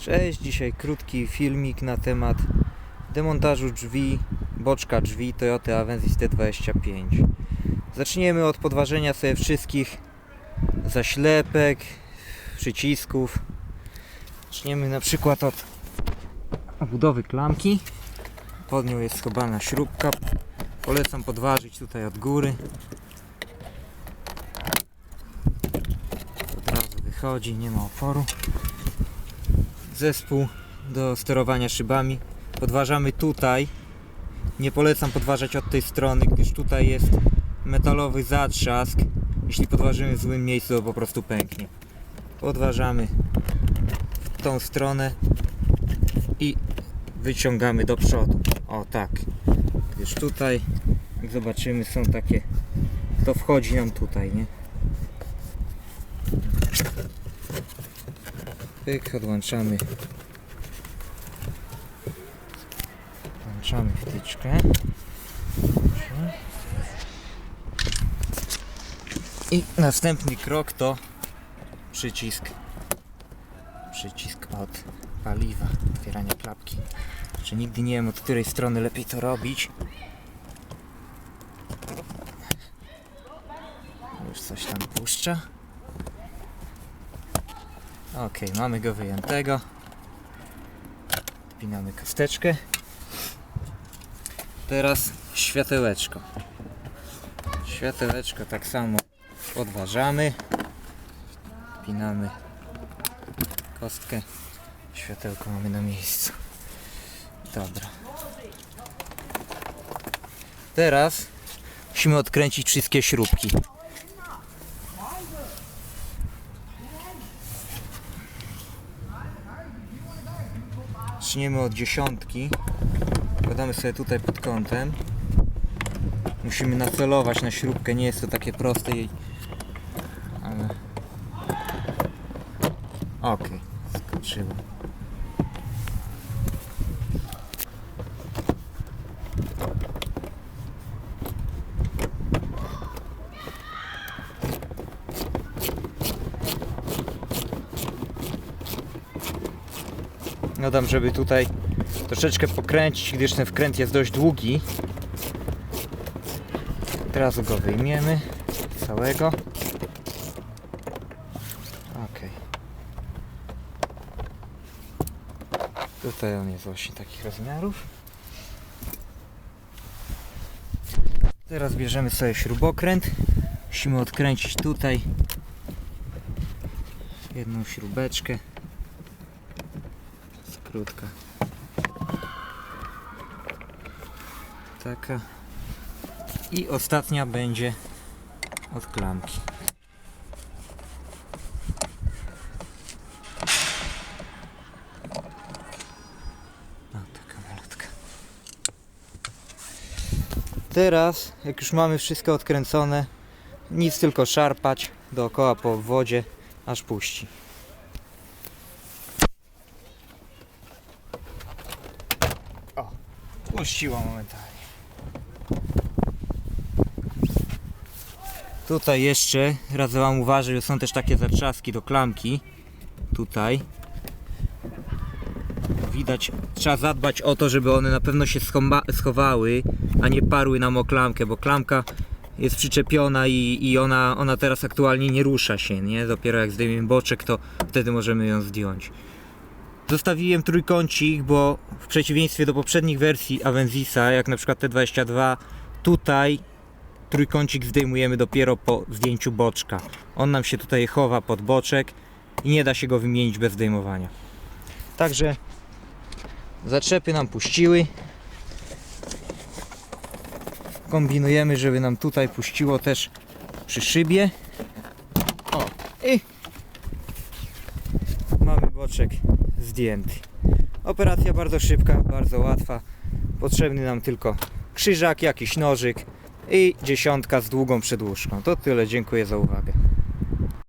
Cześć, dzisiaj krótki filmik na temat demontażu drzwi, boczka drzwi Toyota Avensis T25. Zaczniemy od podważenia sobie wszystkich zaślepek, przycisków. Zaczniemy na przykład od budowy klamki. Pod nią jest schowana śrubka. Polecam podważyć tutaj od góry. Od razu wychodzi, nie ma oporu zespół do sterowania szybami. Podważamy tutaj. Nie polecam podważać od tej strony, gdyż tutaj jest metalowy zatrzask. Jeśli podważymy w złym miejscu, to po prostu pęknie. Podważamy tą stronę i wyciągamy do przodu. O tak. Gdyż tutaj, jak zobaczymy, są takie. To wchodzi nam tutaj, nie? Pyk, odłączamy. Włączamy wtyczkę. I następny krok to przycisk. Przycisk od paliwa, otwierania klapki. Czy nigdy nie wiem od której strony lepiej to robić. Już coś tam puszcza. Ok, mamy go wyjętego. Wpinamy kosteczkę. Teraz światełeczko. Światełeczko tak samo podważamy. Wpinamy kostkę. Światełko mamy na miejscu. Dobra. Teraz musimy odkręcić wszystkie śrubki. Zaczniemy od dziesiątki. Kładamy sobie tutaj pod kątem. Musimy nacelować na śrubkę, nie jest to takie proste. Ale. Okej, skoczyło. No dam, żeby tutaj troszeczkę pokręcić, gdyż ten wkręt jest dość długi. Teraz go wyjmiemy całego. Ok. Tutaj on jest właśnie takich rozmiarów. Teraz bierzemy sobie śrubokręt. Musimy odkręcić tutaj jedną śrubeczkę krótka. Taka. I ostatnia będzie od klamki. No, taka malutka. Teraz, jak już mamy wszystko odkręcone, nic tylko szarpać dookoła po wodzie, aż puści. Puściła momentalnie. Tutaj jeszcze, radzę Wam uważać, że są też takie zatrzaski do klamki. Tutaj. Widać, trzeba zadbać o to, żeby one na pewno się schowały, a nie parły nam o klamkę, bo klamka jest przyczepiona i, i ona, ona teraz aktualnie nie rusza się, nie? Dopiero jak zdejmiemy boczek, to wtedy możemy ją zdjąć. Zostawiłem trójkącik, bo w przeciwieństwie do poprzednich wersji Avensisa, jak na przykład T22, tutaj trójkącik zdejmujemy dopiero po zdjęciu boczka. On nam się tutaj chowa pod boczek i nie da się go wymienić bez zdejmowania. Także zaczepy nam puściły. Kombinujemy, żeby nam tutaj puściło też przy szybie. O, i mamy boczek zdjęty. Operacja bardzo szybka, bardzo łatwa. Potrzebny nam tylko krzyżak, jakiś nożyk i dziesiątka z długą przedłużką. To tyle, dziękuję za uwagę.